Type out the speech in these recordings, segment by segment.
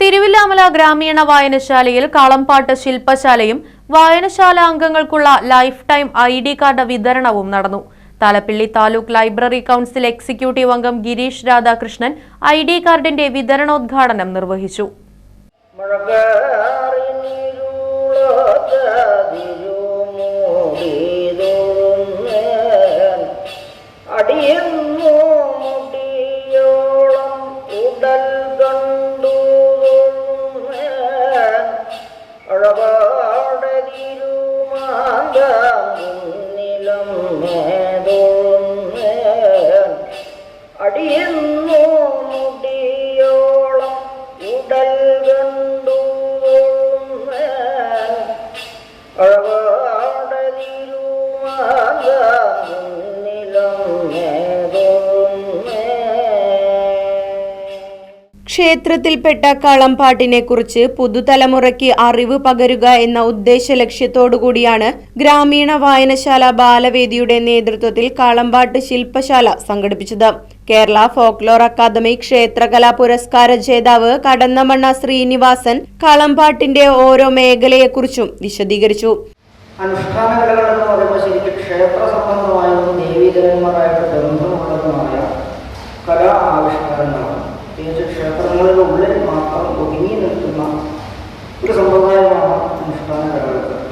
Thiruvilwamala ഗ്രാമീണ വായനശാലയിൽ കളംപാട്ട് ശില്പശാലയും വായനശാല അംഗങ്ങൾക്കുള്ള life time I D card വിതരണവും നടന്നു. Thalappilly taluk library council executive അംഗം ഗിരീഷ് രാധാകൃഷ്ണൻ ഐ ഡി കാർഡിന്റെ വിതരണോദ്ഘാടനം നിർവഹിച്ചു. അടിയുന്നു മുടിയോളം ഉടൽ കണ്ടു ക്ഷേത്രത്തിൽപ്പെട്ട കളംപാട്ടിനെ കുറിച്ച് പുതുതലമുറയ്ക്ക് അറിവ് പകരുക എന്ന ഉദ്ദേശ ലക്ഷ്യത്തോടുകൂടിയാണ് ഗ്രാമീണ വായനശാല ബാലവേദിയുടെ നേതൃത്വത്തിൽ കളംപാട്ട് ശില്പശാല സംഘടിപ്പിച്ചത്. കേരള ഫോക്ലോർ അക്കാദമി ക്ഷേത്രകലാ പുരസ്കാര ജേതാവ് കടന്നമണ്ണ ശ്രീനിവാസൻ കളംപാട്ടിന്റെ ഓരോ മേഖലയെക്കുറിച്ചും വിശദീകരിച്ചു.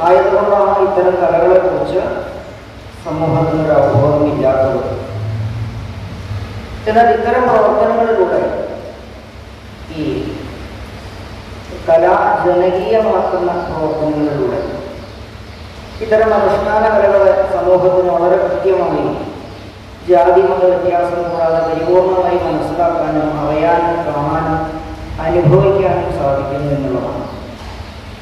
ആയതുകൊണ്ടാണ് ഇത്തരം കലകളെക്കുറിച്ച് സമൂഹത്തിനൊരു അവബോധം ഇല്ലാത്തത് എന്നാൽ ഇത്തരം പ്രവർത്തനങ്ങളിലൂടെ ഈ കലാ ജനകീയമാക്കുന്ന പ്രവർത്തനങ്ങളിലൂടെ ഇത്തരം അനുഷ്ഠാന കലകളെ സമൂഹത്തിന് വളരെ കൃത്യമായി ജാതി മത വ്യത്യാസം കൂടാതെ പരിപൂർണമായി മനസ്സിലാക്കാനും അറിയാനും കാണാനും അനുഭവിക്കാനും സാധിക്കുന്നു എന്നുള്ളതാണ്.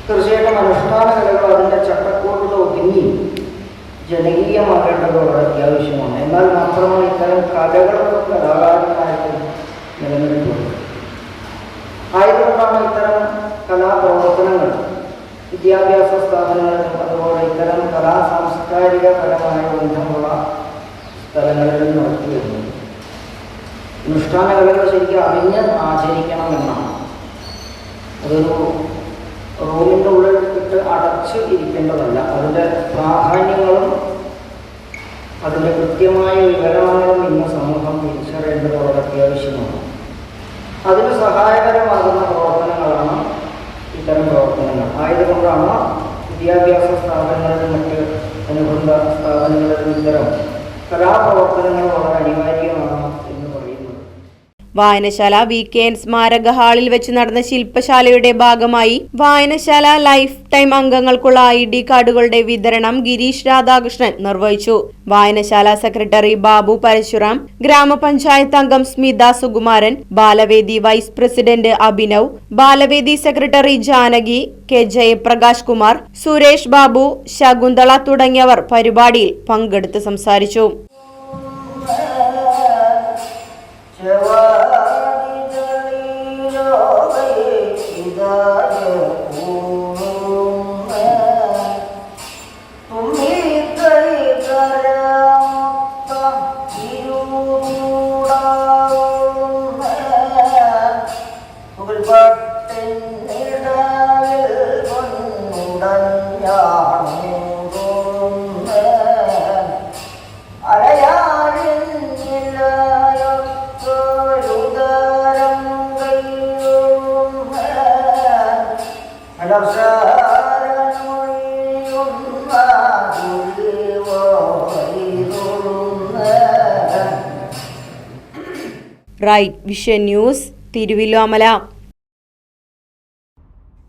തീർച്ചയായിട്ടും അനുഷ്ഠാന കലകൾ അതിന്റെ ചട്ടക്കൂട്ടിൽ ഒതുങ്ങി ജനകീയമാക്കേണ്ടത് വളരെ അത്യാവശ്യമാണ്. എന്നാൽ മാത്രമേ ഇത്തരം കലകൾക്കും കലാകാരന്മാർക്കും നിലനിൽക്കുള്ളൂ ആയതുകൊണ്ടാണ് ഇത്തരം കലാപ്രവർത്തനങ്ങൾ വിദ്യാഭ്യാസ സ്ഥാപനങ്ങളിലും അതുപോലെ ഇത്തരം കലാ സാംസ്കാരിക പരമായ ബന്ധമുള്ള സ്ഥലങ്ങളിലും നടത്തി വരുന്നത്. അനുഷ്ഠാന ശരിക്കും അറിഞ്ഞ് ആചരിക്കണമെന്നാണ്. അതൊരു റൂമിന്റെ ഉള്ളിൽ ഇട്ട് അടച്ച് ഇരിക്കേണ്ടതല്ല. അതിന്റെ പ്രാധാന്യങ്ങളും അതിന്റെ കൃത്യമായ വിവരങ്ങളും ഇന്ന് സമൂഹം തിരിച്ചറിയേണ്ടത് വളരെ അത്യാവശ്യമാണ്. അതിന് സഹായകരമാകുന്ന പ്രവർത്തനങ്ങളാണ് ഇത്തരം പ്രവർത്തനങ്ങൾ. ആയതുകൊണ്ടാണ് വിദ്യാഭ്യാസ സ്ഥാപനങ്ങളിലും മറ്റ് അനുബന്ധ സ്ഥാപനങ്ങളിലും ഇത്തരം കലാപ്രവർത്തനങ്ങൾ വളരെ അനിവാര്യമാണ് എന്ന് വായനശാല വി കെ എൻ സ്മാരക ഹാളിൽ വെച്ച് നടന്ന ശില്പശാലയുടെ ഭാഗമായി വായനശാല ലൈഫ് ടൈം അംഗങ്ങൾക്കുള്ള ഐ ഡി കാർഡുകളുടെ വിതരണം ഗിരീഷ് രാധാകൃഷ്ണൻ നിർവഹിച്ചു. വായനശാല സെക്രട്ടറി ബാബു പരശുറാം ഗ്രാമപഞ്ചായത്ത് അംഗം Smitha Sukumaran Balavedi vice president Abhinav Balavedi secretary Janaki K Jayaprakash Kumar Suresh Babu Shakuntala തുടങ്ങിയവർ പരിപാടിയിൽ പങ്കെടുത്ത് സംസാരിച്ചു. Right vision news Thiruvilwamala